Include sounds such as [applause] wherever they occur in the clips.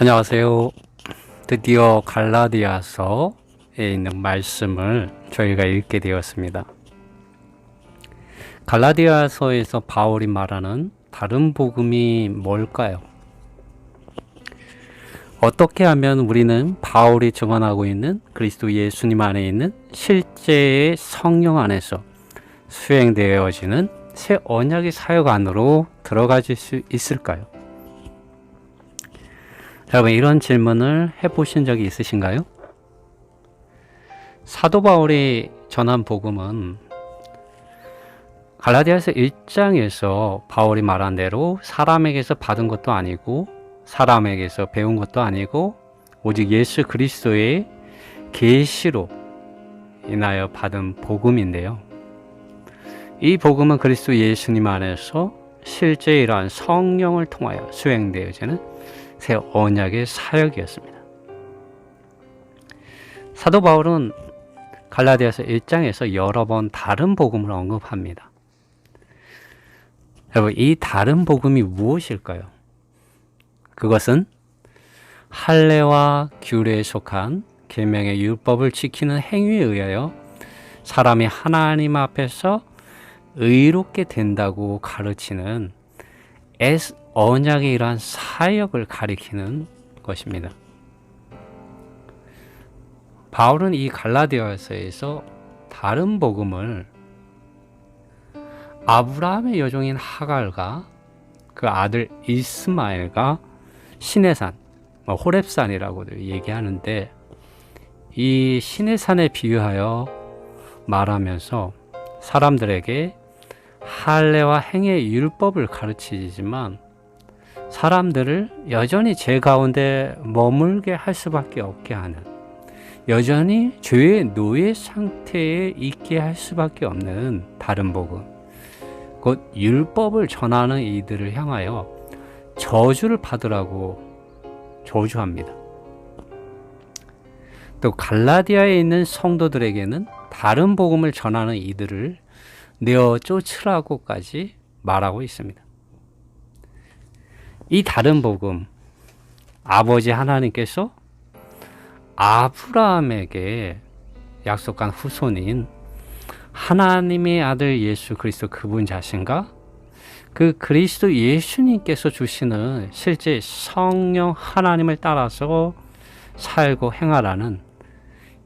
안녕하세요. 드디어 갈라디아서에 있는 말씀을 저희가 읽게 되었습니다. 갈라디아서에서 바울이 말하는 다른 복음이 뭘까요? 어떻게 하면 우리는 바울이 증언하고 있는 그리스도 예수님 안에 있는 실제의 성령 안에서 수행되어지는 새 언약의 사역 안으로 들어가질 수 있을까요? 여러분 이런 질문을 해보신 적이 있으신가요? 사도 바울이 전한 복음은 갈라디아서 1장에서 바울이 말한 대로 사람에게서 받은 것도 아니고 사람에게서 배운 것도 아니고 오직 예수 그리스도의 계시로 인하여 받은 복음인데요. 이 복음은 그리스도 예수님 안에서 실제 이러한 성령을 통하여 수행되어지는 새 언약의 사역이었습니다. 사도 바울은 갈라디아서 1장에서 여러 번 다른 복음을 언급합니다. 여러분, 이 다른 복음이 무엇일까요? 그것은 할례와 규례에 속한 계명의 율법을 지키는 행위에 의하여 사람이 하나님 앞에서 의롭게 된다고 가르치는 언약의 이러한 사역을 가리키는 것입니다. 바울은 이 갈라디아서에서 다른 복음을 아브라함의 여종인 하갈과 그 아들 이스마엘과 시내산, 뭐 호렙산이라고도 얘기하는데 이 시내산에 비유하여 말하면서 사람들에게 할례와 행의 율법을 가르치지만 사람들을 여전히 죄 가운데 머물게 할 수밖에 없게 하는 여전히 죄의 노예 상태에 있게 할 수밖에 없는 다른 복음 곧 율법을 전하는 이들을 향하여 저주를 받으라고 저주합니다. 또 갈라디아에 있는 성도들에게는 다른 복음을 전하는 이들을 내어 쫓으라고까지 말하고 있습니다. 이 다른 복음, 아버지 하나님께서 아브라함에게 약속한 후손인 하나님의 아들 예수 그리스도 그분 자신과 그 그리스도 예수님께서 주시는 실제 성령 하나님을 따라서 살고 행하라는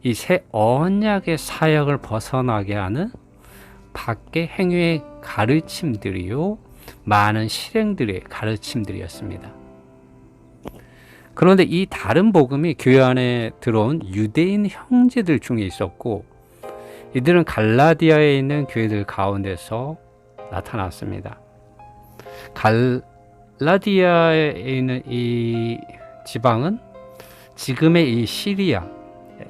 이 새 언약의 사역을 벗어나게 하는 밖의 행위의 가르침들이요 많은 실행들의 가르침들이었습니다. 그런데 이 다른 복음이 교회 안에 들어온 유대인 형제들 중에 있었고 이들은 갈라디아에 있는 교회들 가운데서 나타났습니다. 갈라디아에 있는 이 지방은 지금의 이 시리아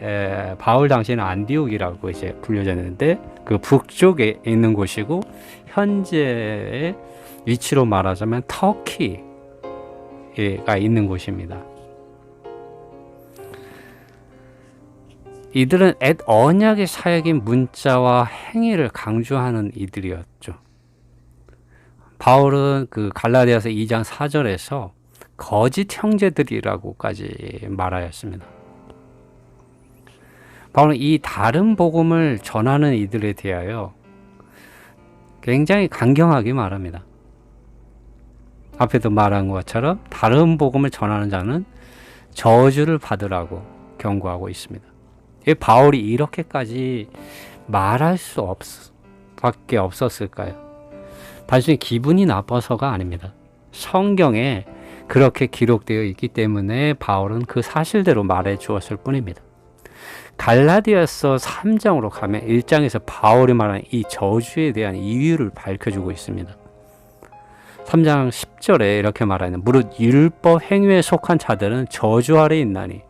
에, 바울 당시에는 안디옥이라고 이제 불려졌는데 그 북쪽에 있는 곳이고 현재의 위치로 말하자면 터키가 있는 곳입니다. 이들은 엣 언약의 사역인 문자와 행위를 강조하는 이들이었죠. 바울은 그 갈라디아서 2장 4절에서 거짓 형제들이라고까지 말하였습니다. 바울은 이 다른 복음을 전하는 이들에 대하여 굉장히 강경하게 말합니다. 앞에도 말한 것처럼 다른 복음을 전하는 자는 저주를 받으라고 경고하고 있습니다. 바울이 이렇게까지 말할 수 없, 밖에 없었을까요? 단순히 기분이 나빠서가 아닙니다. 성경에 그렇게 기록되어 있기 때문에 바울은 그 사실대로 말해 주었을 뿐입니다. 갈라디아서 3장으로 가면 1장에서 바울이 말하는 이 저주에 대한 이유를 밝혀주고 있습니다. 3장 10절에 이렇게 말하는 무릇 율법 행위에 속한 자들은 저주 아래 있나니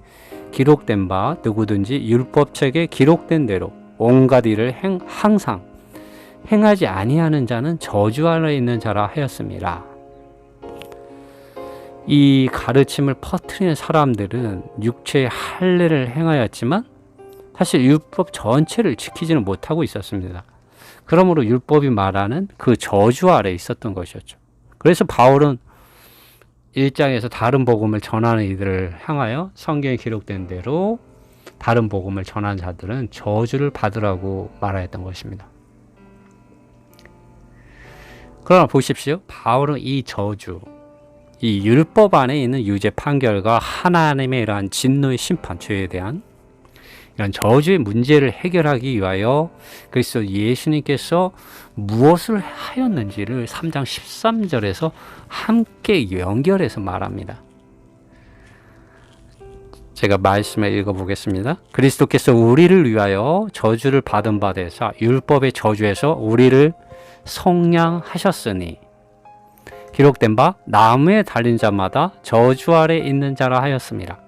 기록된 바 누구든지 율법책에 기록된 대로 온갖 일을 행, 항상 행하지 아니하는 자는 저주 아래 있는 자라 하였습니다. 이 가르침을 퍼뜨리는 사람들은 육체의 할례를 행하였지만 사실 율법 전체를 지키지는 못하고 있었습니다. 그러므로 율법이 말하는 그 저주 아래 있었던 것이었죠. 그래서 바울은 1장에서 다른 복음을 전하는 이들을 향하여 성경에 기록된 대로 다른 복음을 전하는 자들은 저주를 받으라고 말하였던 것입니다. 그러나 보십시오. 바울은 이 저주, 이 율법 안에 있는 유죄 판결과 하나님의 이러한 진노의 심판, 죄에 대한 이런 저주의 문제를 해결하기 위하여 그리스도 예수님께서 무엇을 하였는지를 3장 13절에서 함께 연결해서 말합니다. 제가 말씀을 읽어보겠습니다. 그리스도께서 우리를 위하여 저주를 받은 바 되사 율법의 저주에서 우리를 성량하셨으니 기록된 바 나무에 달린 자마다 저주 아래 있는 자라 하였습니다.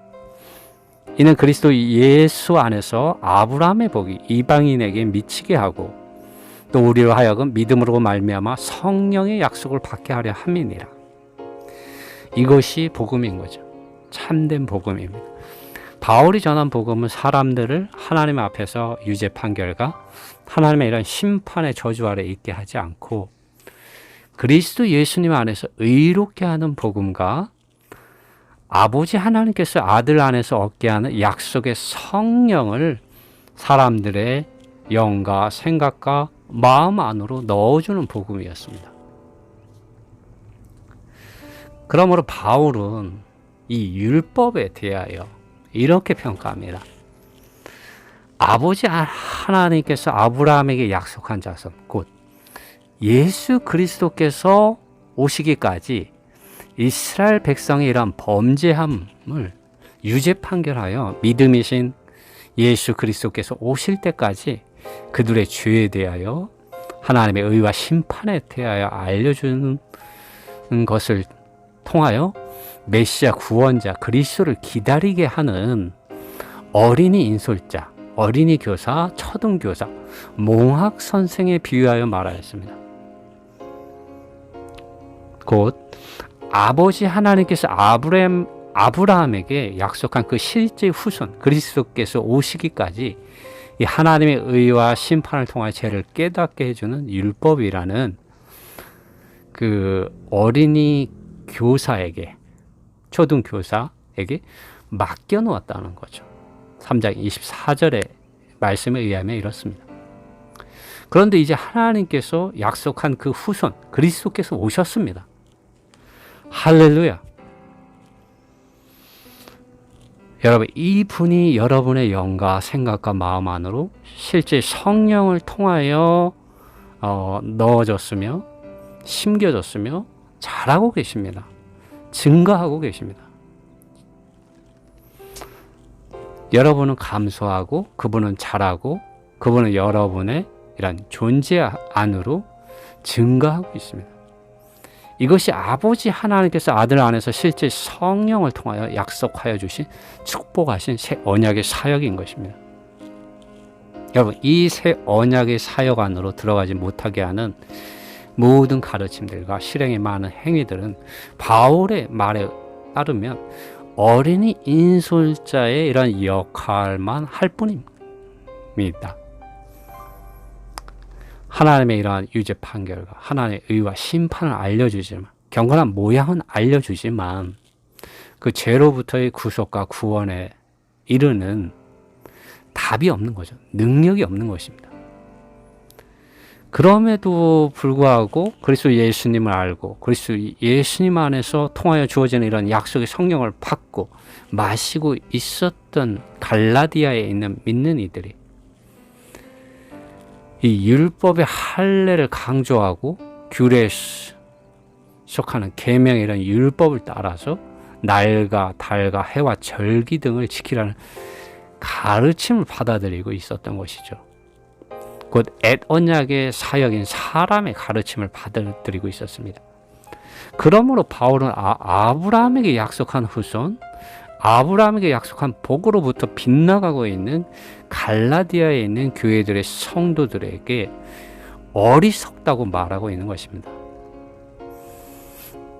이는 그리스도 예수 안에서 아브라함의 복이 이방인에게 미치게 하고 또 우리로 하여금 믿음으로 말미암아 성령의 약속을 받게 하려 함이니라. 이것이 복음인 거죠. 참된 복음입니다. 바울이 전한 복음은 사람들을 하나님 앞에서 유죄 판결과 하나님의 이런 심판의 저주 아래 있게 하지 않고 그리스도 예수님 안에서 의롭게 하는 복음과 아버지 하나님께서 아들 안에서 얻게 하는 약속의 성령을 사람들의 영과 생각과 마음 안으로 넣어주는 복음이었습니다. 그러므로 바울은 이 율법에 대하여 이렇게 평가합니다. 아버지 하나님께서 아브라함에게 약속한 자손, 곧 예수 그리스도께서 오시기까지 이스라엘 백성의 이러한 범죄함을 유죄 판결하여 믿음이신 예수 그리스도께서 오실 때까지 그들의 죄에 대하여 하나님의 의와 심판에 대하여 알려주는 것을 통하여 메시아 구원자 그리스도를 기다리게 하는 어린이 인솔자, 어린이 교사, 초등 교사, 몽학 선생에 비유하여 말하였습니다. 곧 아버지 하나님께서 아브람 아브라함에게 약속한 그 실제 후손 그리스도께서 오시기까지 이 하나님의 의와 심판을 통해 죄를 깨닫게 해주는 율법이라는 그 어린이 교사에게 초등 교사에게 맡겨 놓았다는 거죠. 3장 24절의 말씀에 의하면 이렇습니다. 그런데 이제 하나님께서 약속한 그 후손 그리스도께서 오셨습니다. 할렐루야. 여러분, 이분이 여러분의 영과 생각과 마음 안으로 실제 성령을 통하여 어, 넣어졌으며 심겨졌으며 잘하고 계십니다. 증가하고 계십니다. 여러분은 감소하고 그분은 잘하고 그분은 여러분의 이런 존재 안으로 증가하고 있습니다. 이것이 아버지 하나님께서 아들 안에서 실제 성령을 통하여 약속하여 주신 축복하신 새 언약의 사역인 것입니다. 여러분, 이 새 언약의 사역 안으로 들어가지 못하게 하는 모든 가르침들과 실행의 많은 행위들은 바울의 말에 따르면 어린이 인솔자의 이런 역할만 할 뿐입니다. 하나님의 이러한 유죄 판결과 하나님의 의와 심판을 알려주지만 경건한 모양은 알려주지만 그 죄로부터의 구속과 구원에 이르는 답이 없는 거죠. 능력이 없는 것입니다. 그럼에도 불구하고 그리스도 예수님을 알고 그리스도 예수님 안에서 통하여 주어지는 이런 약속의 성령을 받고 마시고 있었던 갈라디아에 있는 믿는 이들이 이 율법의 할례를 강조하고 규례에 속하는 계명이라는 율법을 따라서 날과 달과 해와 절기 등을 지키라는 가르침을 받아들이고 있었던 것이죠. 곧엣 언약의 사역인 사람의 가르침을 받아들이고 있었습니다. 그러므로 바울은 아, 아브라함에게 약속한 후손, 아브라함에게 약속한 복으로부터 빗나가고 있는 갈라디아에 있는 교회들의 성도들에게 어리석다고 말하고 있는 것입니다.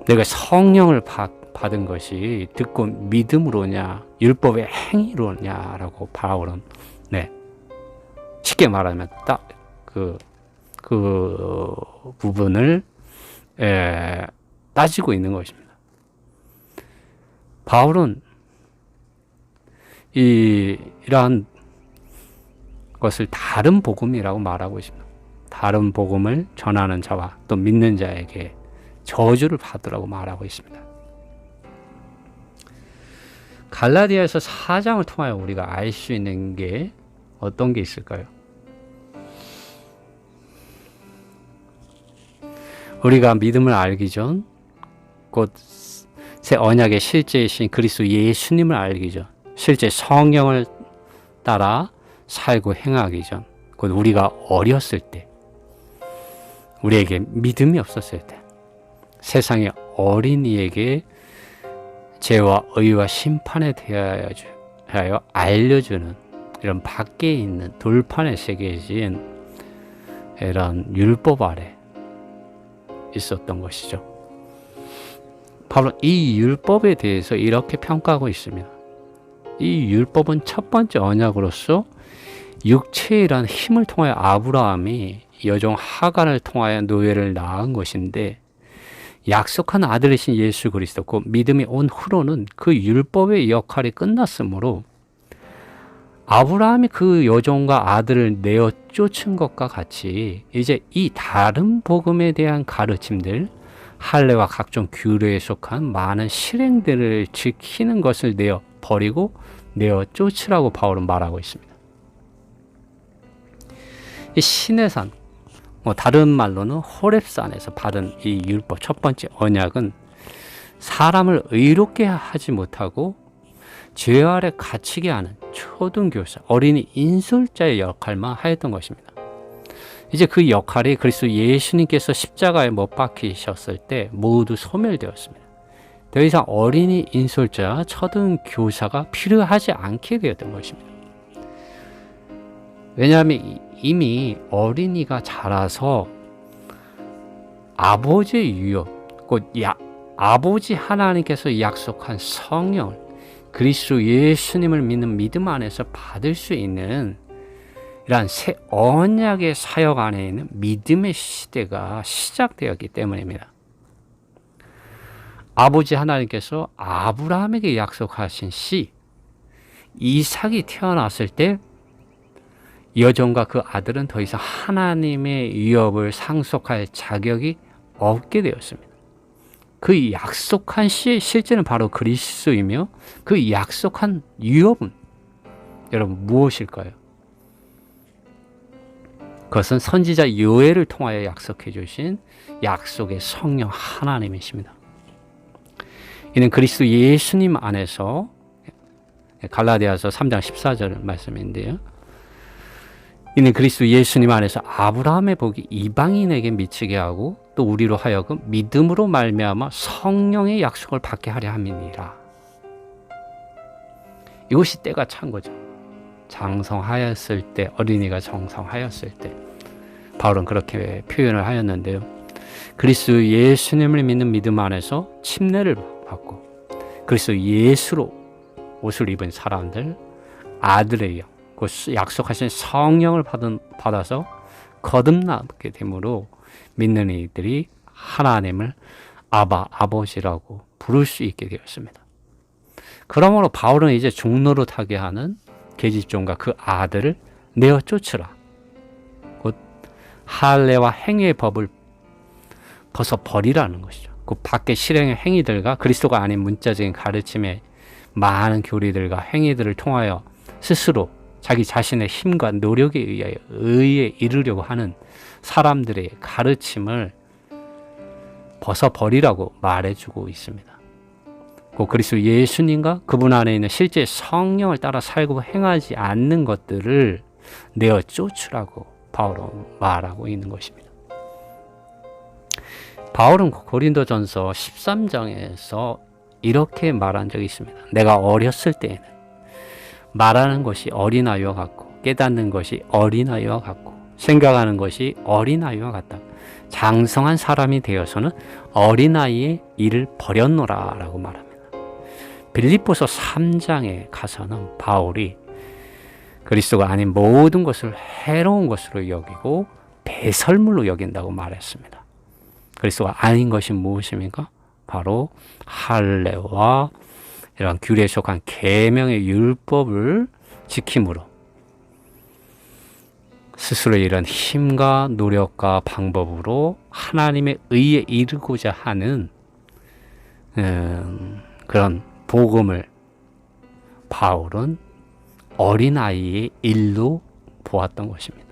내가 성령을 받, 받은 것이 듣고 믿음으로냐, 율법의 행위로냐라고 바울은 네 쉽게 말하면 딱 그, 그 부분을 에, 따지고 있는 것입니다. 바울은 이 이러한 것을 다른 복음이라고 말하고 있습니다. 다른 복음을 전하는 자와 또 믿는 자에게 저주를 받으라고 말하고 있습니다. 갈라디아에서 4장을 통하여 우리가 알 수 있는 게 어떤 게 있을까요? 우리가 믿음을 알기 전, 곧 새 언약의 실제이신 그리스도 예수님을 알기 전, 실제 성령을 따라 살고 행하기 전, 곧 우리가 어렸을 때, 우리에게 믿음이 없었을 때, 세상의 어린이에게 죄와 의와 심판에 대하여 알려주는 이런 밖에 있는 돌판에 새겨진 이런 율법 아래 있었던 것이죠. 바로 이 율법에 대해서 이렇게 평가하고 있습니다. 이 율법은 첫 번째 언약으로서 육체이란 힘을 통하여 아브라함이 여종 하간을 통하여 노예를 낳은 것인데 약속한 아들이신 예수 그리스도 그 믿음이 온 후로는 그 율법의 역할이 끝났으므로 아브라함이 그 여종과 아들을 내어 쫓은 것과 같이 이제 이 다른 복음에 대한 가르침들 할례와 각종 규례에 속한 많은 실행들을 지키는 것을 내어 버리고 내어 쫓으라고 바울은 말하고 있습니다. 이 신의 산, 뭐 다른 말로는 호렙산에서 받은 이 율법 첫 번째 언약은 사람을 의롭게 하지 못하고 죄 아래 갇히게 하는 초등교사, 어린이 인솔자의 역할만 하였던 것입니다. 이제 그 역할이 그리스도 예수님께서 십자가에 못 박히셨을 때 모두 소멸되었습니다. 더 이상 어린이 인솔자, 초등교사가 필요하지 않게 되었던 것입니다. 왜냐하면 이미 어린이가 자라서 아버지의 유업, 곧 야, 아버지 하나님께서 약속한 성령을 그리스도 예수님을 믿는 믿음 안에서 받을 수 있는 이러한 새 언약의 사역 안에 있는 믿음의 시대가 시작되었기 때문입니다. 아버지 하나님께서 아브라함에게 약속하신 씨 이삭이 태어났을 때 여종과 그 아들은 더 이상 하나님의 위협을 상속할 자격이 없게 되었습니다. 그 약속한 시 실제는 바로 그리스도이며 그 약속한 위협은 여러분 무엇일까요? 그것은 선지자 요엘을 통하여 약속해 주신 약속의 성령 하나님이십니다. 이는 그리스도 예수님 안에서 갈라디아서 3장 14절 말씀인데요. 이는 그리스도 예수님 안에서 아브라함의 복이 이방인에게 미치게 하고 또 우리로 하여금 믿음으로 말미암아 성령의 약속을 받게 하려 함이니라. 이것이 때가 찬 거죠. 장성하였을 때 어린이가 정성하였을 때 바울은 그렇게 표현을 하였는데요. 그리스도 예수님을 믿는 믿음 안에서 침례를 받고 그리스도 예수로 옷을 입은 사람들 아들의 영, 그 약속하신 성령을 받은, 받아서 거듭나게 되므로 믿는 이들이 하나님을 아바 아버지라고 부를 수 있게 되었습니다. 그러므로 바울은 이제 종로로 타게 하는 계집종과 그 아들을 내어 쫓으라. 곧 할례와 행위의 법을 벗어 버리라는 것이죠. 그 밖의 실행의 행위들과 그리스도가 아닌 문자적인 가르침의 많은 교리들과 행위들을 통하여 스스로 자기 자신의 힘과 노력에 의하여 의에 이르려고 하는 사람들의 가르침을 벗어버리라고 말해주고 있습니다. 그 그리스도 예수님과 그분 안에 있는 실제 성령을 따라 살고 행하지 않는 것들을 내어 쫓으라고 바울은 말하고 있는 것입니다. 바울은 고린도전서 13장에서 이렇게 말한 적이 있습니다. 내가 어렸을 때에는 말하는 것이 어린아이와 같고 깨닫는 것이 어린아이와 같고 생각하는 것이 어린아이와 같다. 장성한 사람이 되어서는 어린아이의 일을 버렸노라 라고 말합니다. 빌립보서 3장에 가서는 바울이 그리스도가 아닌 모든 것을 해로운 것으로 여기고 배설물로 여긴다고 말했습니다. 그리스도가 아닌 것이 무엇입니까? 바로 할례와 이런 규례에 속한 계명의 율법을 지킴으로 스스로 이런 힘과 노력과 방법으로 하나님의 의에 이르고자 하는 음, 그런 복음을 바울은 어린 아이의 일로 보았던 것입니다.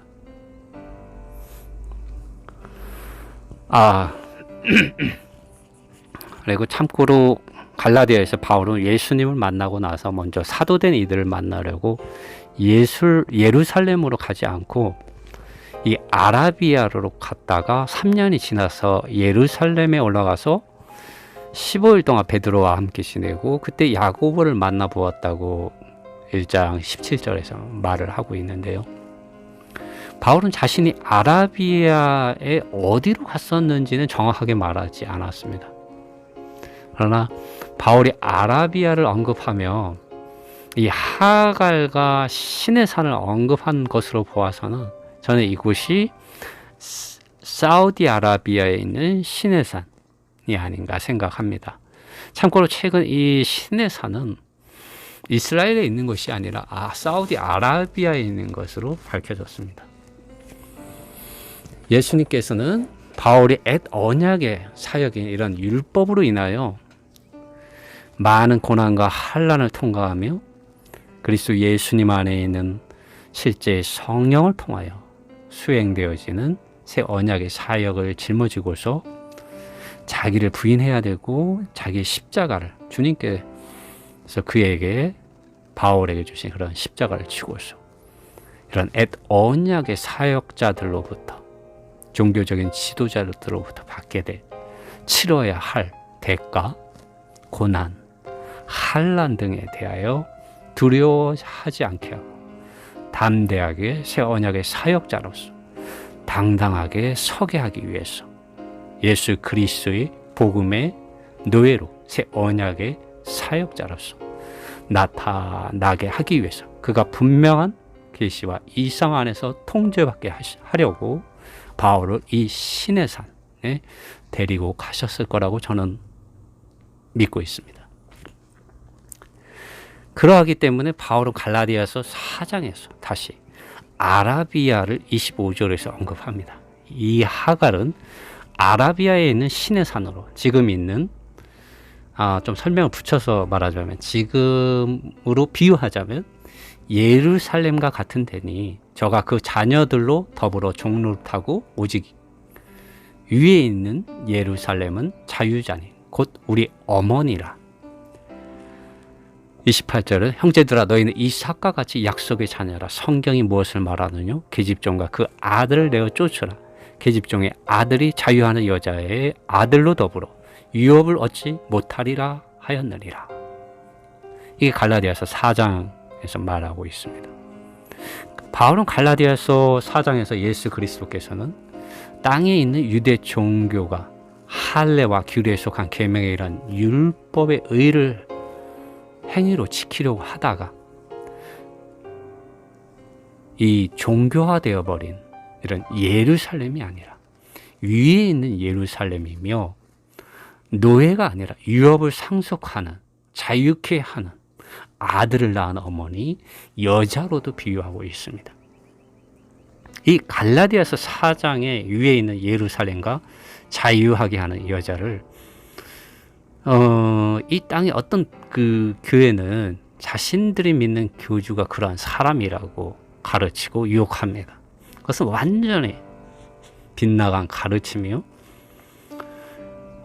아 [clears throat] 그리고 참고로 갈라디아에서 바울은 예수님을 만나고 나서 먼저 사도된 이들을 만나려고 예술 예루살렘으로 가지 않고 이 아라비아로 갔다가 3년이 지나서 예루살렘에 올라가서 15일 동안 베드로와 함께 지내고 그때 야고보를 만나 보았다고 1장 17절에서 말을 하고 있는데요. 바울은 자신이 아라비아에 어디로 갔었는지는 정확하게 말하지 않았습니다. 그러나 바울이 아라비아를 언급하며 이 하갈과 신의 산을 언급한 것으로 보아서는 저는 이곳이 사우디아라비아에 있는 신의 산이 아닌가 생각합니다. 참고로 최근 이 신의 산은 이스라엘에 있는 것이 아니라 아, 사우디아라비아에 있는 것으로 밝혀졌습니다. 예수님께서는 바울이 엣 언약의 사역인 이런 율법으로 인하여 많은 고난과 환란을 통과하며 그리스도 예수님 안에 있는 실제 성령을 통하여 수행되어지는 새 언약의 사역을 짊어지고서 자기를 부인해야 되고 자기의 십자가를 주님께서 그에게 바울에게 주신 그런 십자가를 치고서 이런 엣 언약의 사역자들로부터 종교적인 지도자들로부터 받게 돼 치러야 할 대가, 고난, 환란 등에 대하여 두려워하지 않게 하고 담대하게 새 언약의 사역자로서 당당하게 서게 하기 위해서 예수 그리스도의 복음의 노예로 새 언약의 사역자로서 나타나게 하기 위해서 그가 분명한 계시와 이상 안에서 통제받게 하려고 바울을 이 신의 산에 데리고 가셨을 거라고 저는 믿고 있습니다. 그러하기 때문에 바울은 갈라디아서 4장에서 다시 아라비아를 25절에서 언급합니다. 이 하갈은 아라비아에 있는 신의 산으로 지금 있는 아, 좀 설명을 붙여서 말하자면 지금으로 비유하자면 예루살렘과 같은 데니 저가 그 자녀들로 더불어 종로를 타고 오직 위에 있는 예루살렘은 자유자니 곧 우리 어머니라 28절은 형제들아 너희는 이삭과 같이 약속의 자녀라. 성경이 무엇을 말하느냐 계집종과 그 아들을 내어 쫓으라. 계집종의 아들이 자유하는 여자의 아들로 더불어 유업을 얻지 못하리라 하였느니라. 이게 갈라디아서 4장에서 말하고 있습니다. 바울은 갈라디아서 4장에서 예수 그리스도께서는 땅에 있는 유대 종교가 할례와 규례에 속한 계명의 이런 율법의 의를 행위로 지키려고 하다가 이 종교화되어 버린 이런 예루살렘이 아니라 위에 있는 예루살렘이며 노예가 아니라 유업을 상속하는 자유케 하는 아들을 낳은 어머니 여자로도 비유하고 있습니다. 이 갈라디아서 4장의 위에 있는 예루살렘과 자유하게 하는 여자를 어, 이 땅의 어떤 그 교회는 자신들이 믿는 교주가 그러한 사람이라고 가르치고 유혹합니다. 그것은 완전히 빗나간 가르침이요.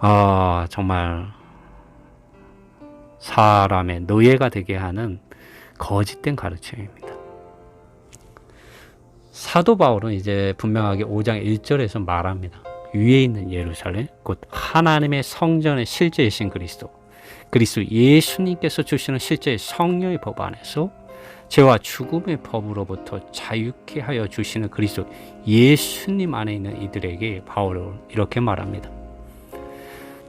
아, 정말 사람의 노예가 되게 하는 거짓된 가르침입니다. 사도 바울은 이제 분명하게 5장 1절에서 말합니다. 위에 있는 예루살렘, 곧 하나님의 성전의 실제이신 그리스도, 그리스도 예수님께서 주시는 실제의 성령의 법 안에서 죄와 죽음의 법으로부터 자유케 하여 주시는 그리스도 예수님 안에 있는 이들에게 바울은 이렇게 말합니다.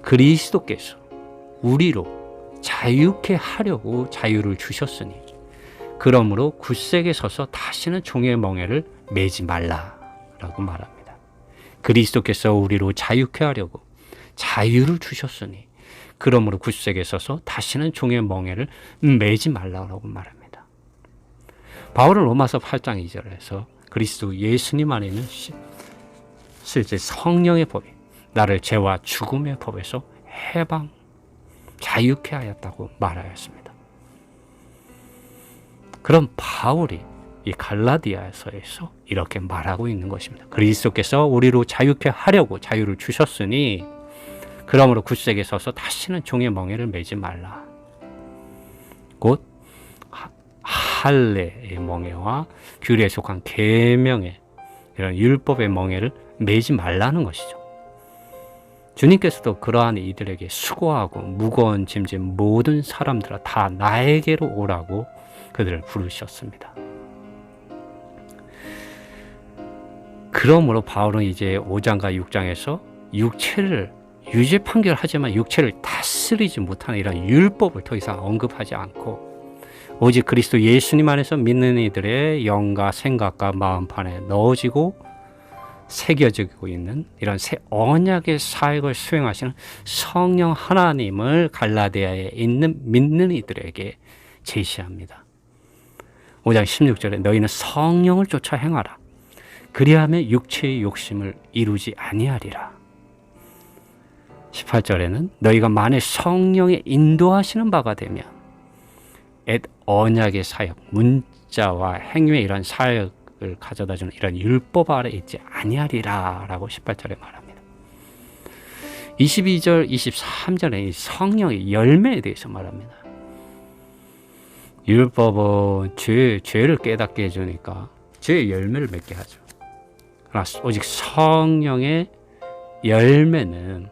그리스도께서 우리로 자유케 하려고 자유를 주셨으니 그러므로 굳세게 서서 다시는 종의 멍에를 매지 말라라고 말합니다. 그리스도께서 우리로 자유케 하려고 자유를 주셨으니 그러므로 굳세게 서서 다시는 종의 멍에를 매지 말라고 말합니다. 바울은 로마서 8장 2절에서 그리스도 예수님 안에 시- 실제 성령의 법이 나를 죄와 죽음의 법에서 해방 자유케 하였다고 말하였습니다. 그럼 바울이 이 갈라디아서에서 이렇게 말하고 있는 것입니다. 그리스도께서 우리로 자유케 하려고 자유를 주셨으니 그러므로 굳세게 서서 다시는 종의 멍에를 매지 말라. 곧 하- 할례의 멍에와 규례에 속한 계명의 이런 율법의 멍에를 매지 말라는 것이죠. 주님께서도 그러한 이들에게 수고하고 무거운 짐진 모든 사람들아 다 나에게로 오라고 그들을 부르셨습니다. 그러므로 바울은 이제 5장과 6장에서 육체를 유죄 판결하지만 육체를 다스리지 못하는 이런 율법을 더 이상 언급하지 않고 오직 그리스도 예수님 안에서 믿는 이들의 영과 생각과 마음판에 넣어지고 새겨지고 있는 이런 새 언약의 사역을 수행하시는 성령 하나님을 갈라디아에 있는 믿는 이들에게 제시합니다. 5장 16절에 너희는 성령을 쫓아 행하라. 그리하면 육체의 욕심을 이루지 아니하리라. 18절에는 너희가 만일 성령의 인도하시는 바가 되면 엣 언약의 사역, 문자와 행위의 이런 사역을 가져다주는 이런 율법 아래 있지 아니하리라 라고 18절에 말합니다. 22절, 23절에 이 성령의 열매에 대해서 말합니다. 율법은 죄, 죄를 깨닫게 해주니까 죄의 열매를 맺게 하죠. 그러나 오직 성령의 열매는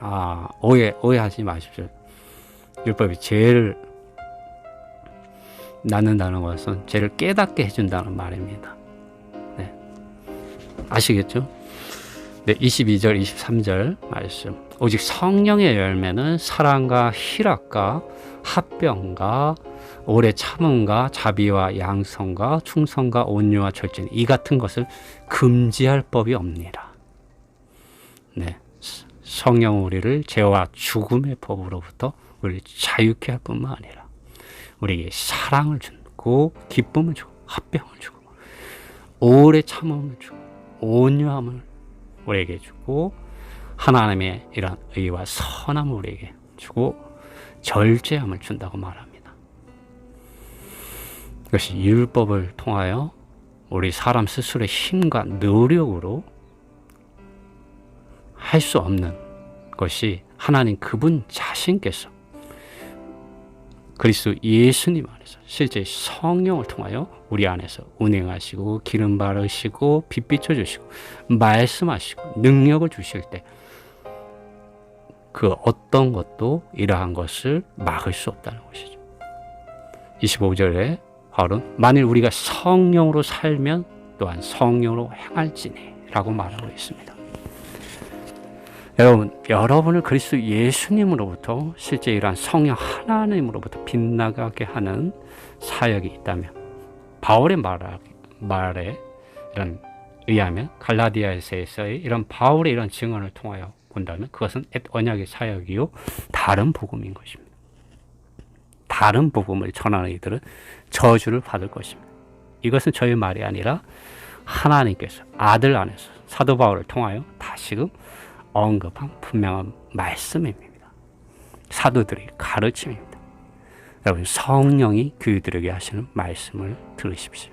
아 오해 오해하지 마십시오. 율법이 죄를 낳는다는 것은 죄를 깨닫게 해준다는 말입니다. 네. 아시겠죠? 네, 22절, 23절 말씀. 오직 성령의 열매는 사랑과 희락과 합병과 오래 참음과 자비와 양성과 충성과 온유와 절제는 이 같은 것을 금지할 법이 없니라. 네. 성령 우리를 죄와 죽음의 법으로부터 우리를 자유케 할 뿐만 아니라 우리에게 사랑을 주고 기쁨을 주고 합병을 주고 오래 참음을 주고 온유함을 우리에게 주고 하나님의 이런 의와 선함을 우리에게 주고 절제함을 준다고 말합니다. 이것이 율법을 통하여 우리 사람 스스로의 힘과 노력으로 할 수 없는 것이 하나님 그분 자신께서 그리스도 예수님 안에서 실제 성령을 통하여 우리 안에서 운행하시고 기름 바르시고 빛 비춰 주시고 말씀하시고 능력을 주실 때 그 어떤 것도 이러한 것을 막을 수 없다는 것이죠. 25절에 바울은 만일 우리가 성령으로 살면 또한 성령으로 행할지니라고 말하고 있습니다. 여러분, 여러분을 그리스도 예수님으로부터 실제 이러한 성령 하나님으로부터 빛나게 하는 사역이 있다면 바울의 말하, 말에 이런 의하면 갈라디아에서의 이런 바울의 이런 증언을 통하여 본다면 그것은 옛 언약의 사역이요 다른 복음인 것입니다. 다른 복음을 전하는 이들은 저주를 받을 것입니다. 이것은 저의 말이 아니라 하나님께서 아들 안에서 사도 바울을 통하여 다시금 언급한 분명한 말씀입니다. 사도들의 가르침입니다. 여러분 성령이 그들에게 하시는 말씀을 들으십시오.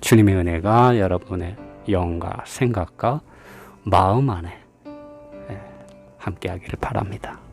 주님의 은혜가 여러분의 영과 생각과 마음 안에 함께하기를 바랍니다.